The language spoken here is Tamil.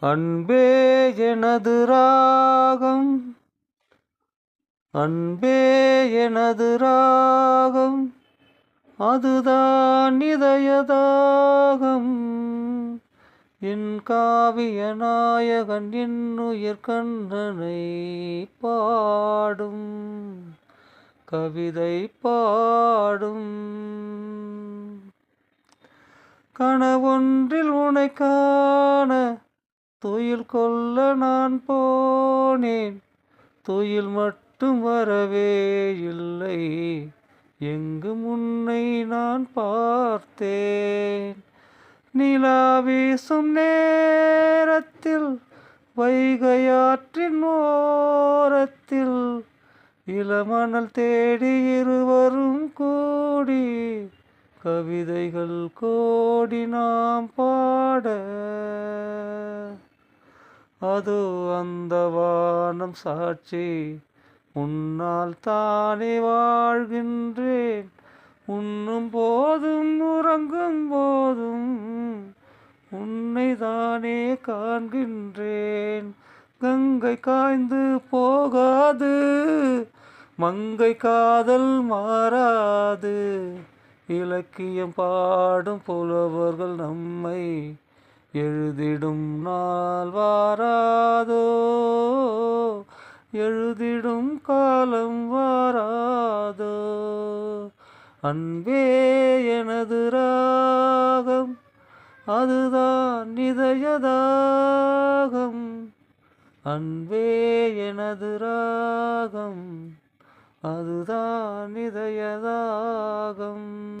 அன்பே எனது ராகம். அன்பே எனது ராகம். அதுதான் இதயதாகம். என் காவிய நாயகன் இன்னுயிர் கண்ணனை பாடும். கவிதை பாடும். கனவொன்றில் உனை காண துயில் கொல்ல நான் போனேன். துயில் மட்டும் வரவே இல்லை. எங்கு முன்னை நான் பார்த்தேன். நிலா வீசும் நேரத்தில் வைகையாற்றின் ஓரத்தில். இளமணல் தேடி இருவரும் கூடி கவிதைகள் கோடி நாம் பாட. அது அந்த வானம் சாட்சி. உன்னால் தானே வாழ்கின்றேன். உண்ணும் போதும் உறங்கும் போதும். உன்னை தானே காண்கின்றேன். கங்கை காய்ந்து போகாது. மங்கை காதல் மாறாது. இலக்கியம் பாடும் புலவர்கள் நம்மை எழுதிடும் நாள் வாராதோ? எழுதிடும் காலம் வாராதோ? அன்பே எனது ராகம் அதுதான் இதயதாகம். அன்பே எனது ராகம் அதுதான் இதயதாகம்.